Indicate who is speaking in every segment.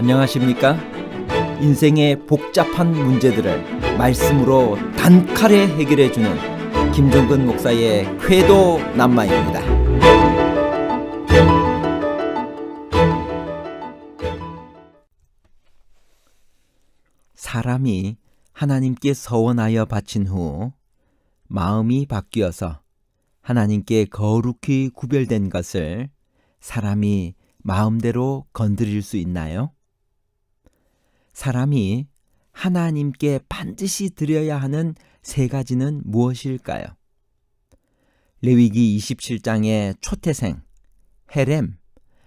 Speaker 1: 안녕하십니까? 인생의 복잡한 문제들을 말씀으로 단칼에 해결해 주는 김종근 목사의 쾌도 남마입니다. 사람이 하나님께 서원하여 바친 후 마음이 바뀌어서 하나님께 거룩히 구별된 것을 사람이 마음대로 건드릴 수 있나요? 사람이 하나님께 반드시 드려야 하는 세 가지는 무엇일까요? 레위기 27장의 초태생, 헤렘,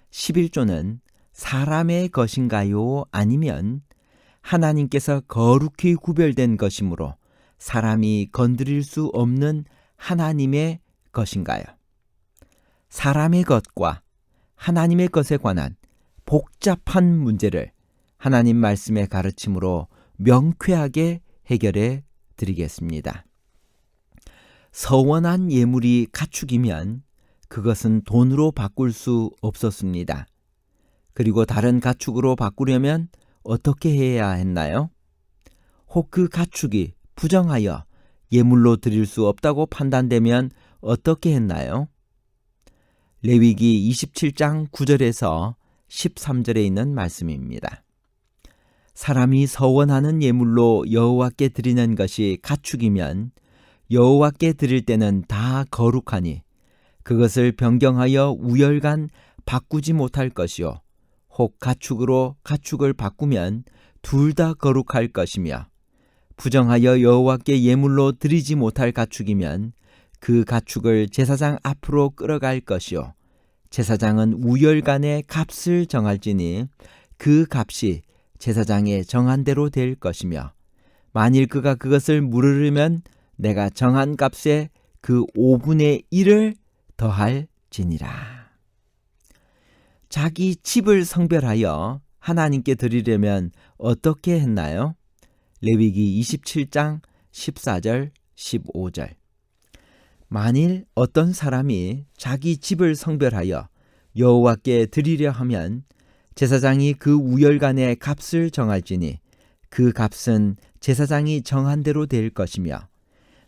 Speaker 1: 11조는 사람의 것인가요? 아니면 하나님께서 거룩히 구별된 것이므로 사람이 건드릴 수 없는 하나님의 것인가요? 사람의 것과 하나님의 것에 관한 복잡한 문제를 하나님 말씀의 가르침으로 명쾌하게 해결해 드리겠습니다. 서원한 예물이 가축이면 그것은 돈으로 바꿀 수 없었습니다. 그리고 다른 가축으로 바꾸려면 어떻게 해야 했나요? 혹 그 가축이 부정하여 예물로 드릴 수 없다고 판단되면 어떻게 했나요? 레위기 27장 9절에서 13절에 있는 말씀입니다. 사람이 서원하는 예물로 여호와께 드리는 것이 가축이면 여호와께 드릴 때는 다 거룩하니 그것을 변경하여 우열간 바꾸지 못할 것이요. 혹 가축으로 가축을 바꾸면 둘 다 거룩할 것이며 부정하여 여호와께 예물로 드리지 못할 가축이면 그 가축을 제사장 앞으로 끌어갈 것이요. 제사장은 우열간의 값을 정할지니 그 값이 제사장의 정한 대로 될 것이며 만일 그가 그것을 물으려면 내가 정한 값에 그 5분의 1을 더할 지니라. 자기 집을 성별하여 하나님께 드리려면 어떻게 했나요? 레위기 27장 14절 15절 만일 어떤 사람이 자기 집을 성별하여 여호와께 드리려 하면 제사장이 그 우열간의 값을 정할지니 그 값은 제사장이 정한 대로 될 것이며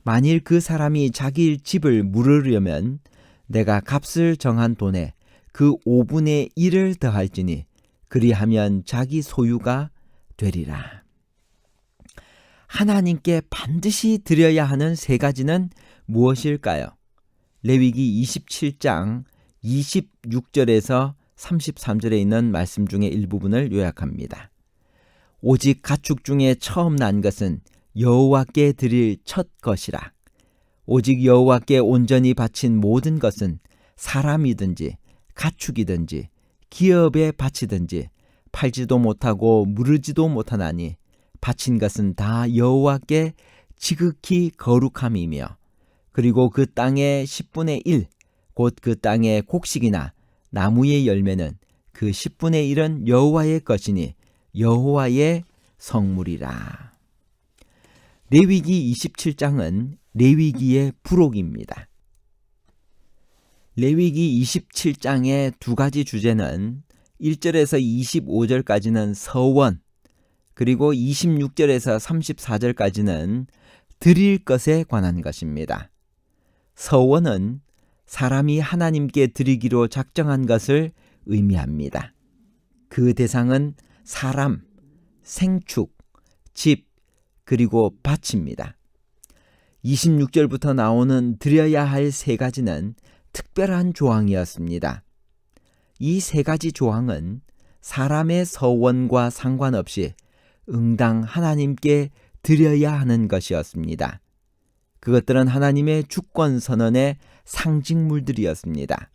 Speaker 1: 만일 그 사람이 자기 집을 물으려면 내가 값을 정한 돈에 그 5분의 1을 더할지니 그리하면 자기 소유가 되리라. 하나님께 반드시 드려야 하는 세 가지는 무엇일까요? 레위기 27장 26절에서 33절에 있는 말씀 중에 일부분을 요약합니다. 오직 가축 중에 처음 난 것은 여호와께 드릴 첫 것이라. 오직 여호와께 온전히 바친 모든 것은 사람이든지 가축이든지 기업에 바치든지 팔지도 못하고 무르지도 못하나니 바친 것은 다 여호와께 지극히 거룩함이며 그리고 그 땅의 10분의 1, 곧 그 땅의 곡식이나 나무의 열매는 그 10분의 1은 여호와의 것이니 여호와의 성물이라. 레위기 27장은 레위기의 부록입니다. 레위기 27장의 두 가지 주제는 1절에서 25절까지는 서원, 그리고 26절에서 34절까지는 드릴 것에 관한 것입니다. 서원은 사람이 하나님께 드리기로 작정한 것을 의미합니다. 그 대상은 사람, 생축, 집, 그리고 밭입니다. 26절부터 나오는 드려야 할 세 가지는 특별한 조항이었습니다. 이 세 가지 조항은 사람의 서원과 상관없이 응당 하나님께 드려야 하는 것이었습니다. 그것들은 하나님의 주권 선언의 상징물들이었습니다.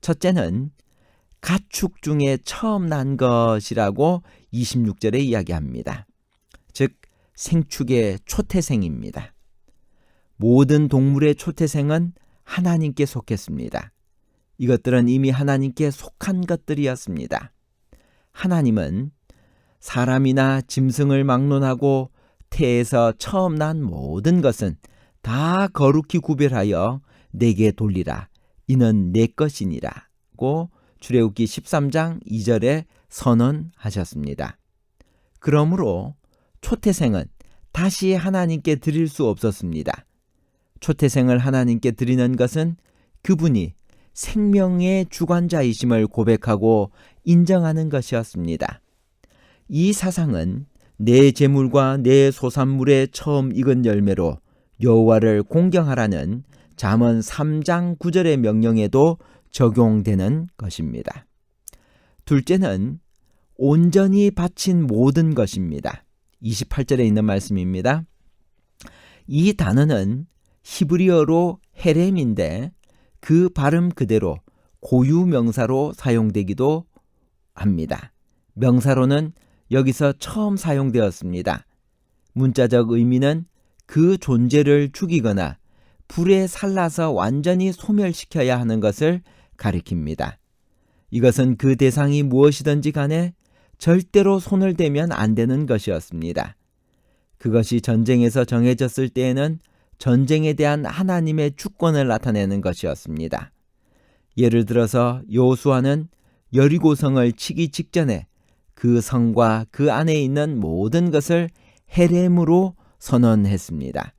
Speaker 1: 첫째는 가축 중에 처음 난 것이라고 26절에 이야기합니다. 즉, 생축의 초태생입니다. 모든 동물의 초태생은 하나님께 속했습니다. 이것들은 이미 하나님께 속한 것들이었습니다. 하나님은 사람이나 짐승을 막론하고 태에서 처음 난 모든 것은 다 거룩히 구별하여 내게 돌리라. 이는 내 것이니라고 출애굽기 13장 2절에 선언하셨습니다. 그러므로 초태생은 다시 하나님께 드릴 수 없었습니다. 초태생을 하나님께 드리는 것은 그분이 생명의 주관자이심을 고백하고 인정하는 것이었습니다. 이 사상은 내 재물과 내 소산물의 처음 익은 열매로 여호와를 공경하라는 잠언 3장 9절의 명령에도 적용되는 것입니다. 둘째는 온전히 바친 모든 것입니다. 28절에 있는 말씀입니다. 이 단어는 히브리어로 헤렘인데 그 발음 그대로 고유 명사로 사용되기도 합니다. 명사로는 여기서 처음 사용되었습니다. 문자적 의미는 그 존재를 죽이거나 불에 살라서 완전히 소멸시켜야 하는 것을 가리킵니다. 이것은 그 대상이 무엇이든지 간에 절대로 손을 대면 안 되는 것이었습니다. 그것이 전쟁에서 정해졌을 때에는 전쟁에 대한 하나님의 주권을 나타내는 것이었습니다. 예를 들어서 요수아는 여리고성을 치기 직전에 그 성과 그 안에 있는 모든 것을 헤렘으로 선언했습니다.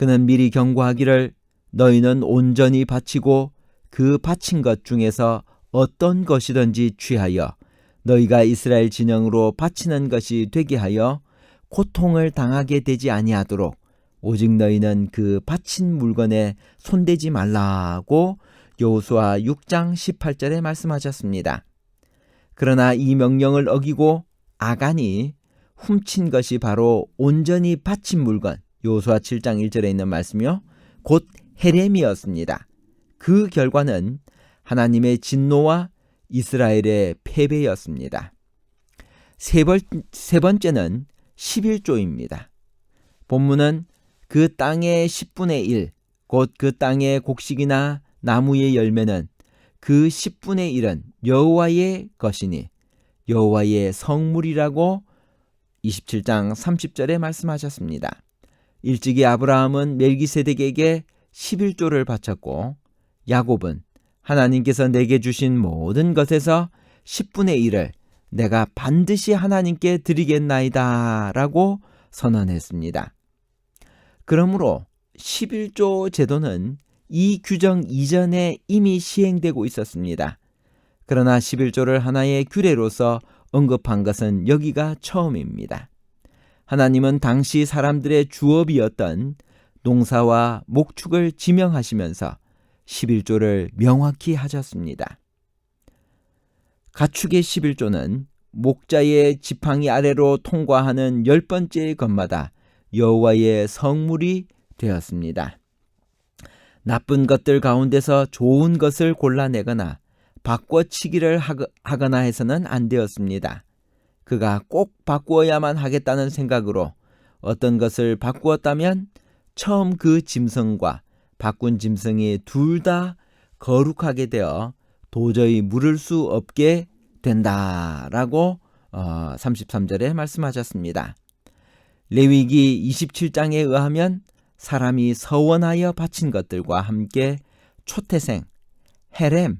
Speaker 1: 그는 미리 경고하기를 너희는 온전히 바치고 그 바친 것 중에서 어떤 것이든지 취하여 너희가 이스라엘 진영으로 바치는 것이 되게 하여 고통을 당하게 되지 아니하도록 오직 너희는 그 바친 물건에 손대지 말라고 여호수아 6장 18절에 말씀하셨습니다. 그러나 이 명령을 어기고 아간이 훔친 것이 바로 온전히 바친 물건 여호수아 7장 1절에 있는 말씀이요 곧 헤렘이었습니다. 그 결과는 하나님의 진노와 이스라엘의 패배였습니다. 세, 번, 세 번째는 11조입니다. 본문은 그 땅의 10분의 1, 곧 그 땅의 곡식이나 나무의 열매는 그 10분의 1은 여호와의 것이니 여호와의 성물이라고 27장 30절에 말씀하셨습니다. 일찍이 아브라함은 멜기세덱에게 11조를 바쳤고 야곱은 하나님께서 내게 주신 모든 것에서 10분의 1을 내가 반드시 하나님께 드리겠나이다 라고 선언했습니다. 그러므로 11조 제도는 이 규정 이전에 이미 시행되고 있었습니다. 그러나 11조를 하나의 규례로서 언급한 것은 여기가 처음입니다. 하나님은 당시 사람들의 주업이었던 농사와 목축을 지명하시면서 11조를 명확히 하셨습니다. 가축의 11조는 목자의 지팡이 아래로 통과하는 열 번째 것마다 여호와의 성물이 되었습니다. 나쁜 것들 가운데서 좋은 것을 골라내거나 바꿔치기를 하거나 해서는 안 되었습니다. 그가 꼭 바꾸어야만 하겠다는 생각으로 어떤 것을 바꾸었다면 처음 그 짐승과 바꾼 짐승이 둘 다 거룩하게 되어 도저히 물을 수 없게 된다라고 어, 33절에 말씀하셨습니다. 레위기 27장에 의하면 사람이 서원하여 바친 것들과 함께 초태생, 헤렘,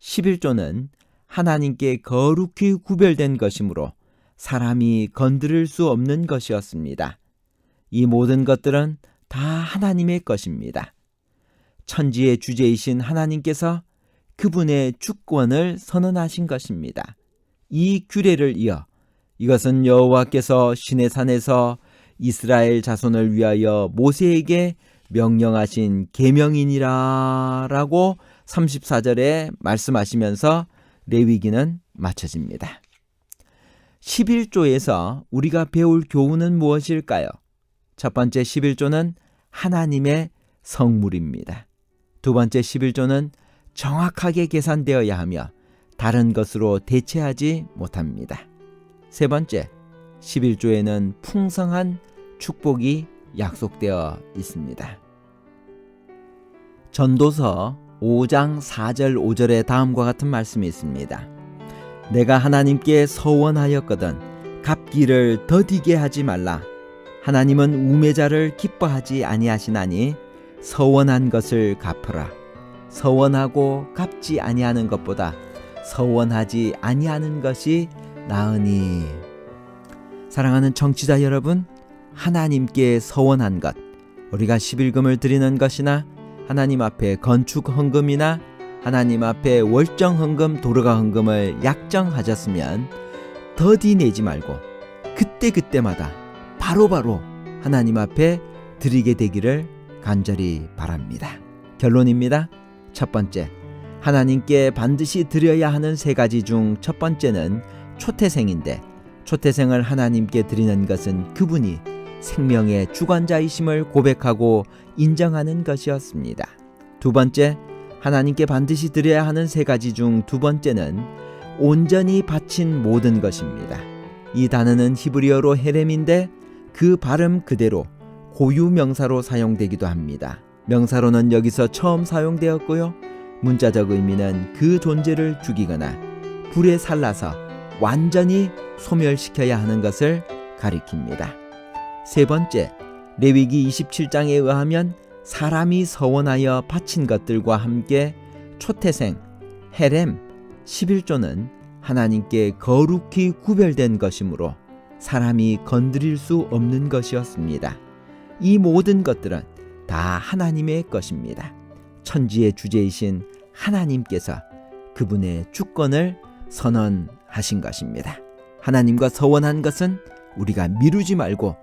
Speaker 1: 11조는 하나님께 거룩히 구별된 것이므로 사람이 건드릴 수 없는 것이었습니다. 이 모든 것들은 다 하나님의 것입니다. 천지의 주제이신 하나님께서 그분의 주권을 선언하신 것입니다. 이 규례를 이어 이것은 여호와께서 시내 산에서 이스라엘 자손을 위하여 모세에게 명령하신 계명이니라라고 34절에 말씀하시면서 레위기는 마쳐집니다. 11조에서 우리가 배울 교훈은 무엇일까요? 첫 번째 11조는 하나님의 성물입니다. 두 번째 11조는 정확하게 계산되어야 하며 다른 것으로 대체하지 못합니다. 세 번째, 11조에는 풍성한 축복이 약속되어 있습니다. 전도서 5장 4절 5절에 다음과 같은 말씀이 있습니다. 내가 하나님께 서원하였거든 갚기를 더디게 하지 말라. 하나님은 우매자를 기뻐하지 아니하시나니 서원한 것을 갚으라. 서원하고 갚지 아니하는 것보다 서원하지 아니하는 것이 나으니 사랑하는 청취자 여러분 하나님께 서원한 것 우리가 11금을 드리는 것이나 하나님 앞에 건축 헌금이나 하나님 앞에 월정 헌금 도르가 헌금을 약정하셨으면 더디 내지 말고 그때그때마다 바로바로 하나님 앞에 드리게 되기를 간절히 바랍니다. 결론입니다. 첫 번째, 하나님께 반드시 드려야 하는 세 가지 중 첫 번째는 초태생인데 초태생을 하나님께 드리는 것은 그분이 생명의 주관자이심을 고백하고 인정하는 것이었습니다. 두 번째, 하나님께 반드시 드려야 하는 세 가지 중 두 번째는 온전히 바친 모든 것입니다. 이 단어는 히브리어로 헤렘인데 그 발음 그대로 고유 명사로 사용되기도 합니다. 명사로는 여기서 처음 사용되었고요. 문자적 의미는 그 존재를 죽이거나 불에 살라서 완전히 소멸시켜야 하는 것을 가리킵니다. 세 번째, 레위기 27장에 의하면 사람이 서원하여 바친 것들과 함께 초태생, 헤렘, 11조는 하나님께 거룩히 구별된 것이므로 사람이 건드릴 수 없는 것이었습니다. 이 모든 것들은 다 하나님의 것입니다. 천지의 주제이신 하나님께서 그분의 주권을 선언하신 것입니다. 하나님과 서원한 것은 우리가 미루지 말고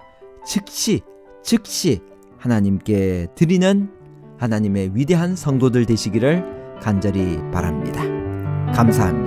Speaker 1: 즉시 즉시 하나님께 드리는 하나님의 위대한 성도들 되시기를 간절히 바랍니다. 감사합니다.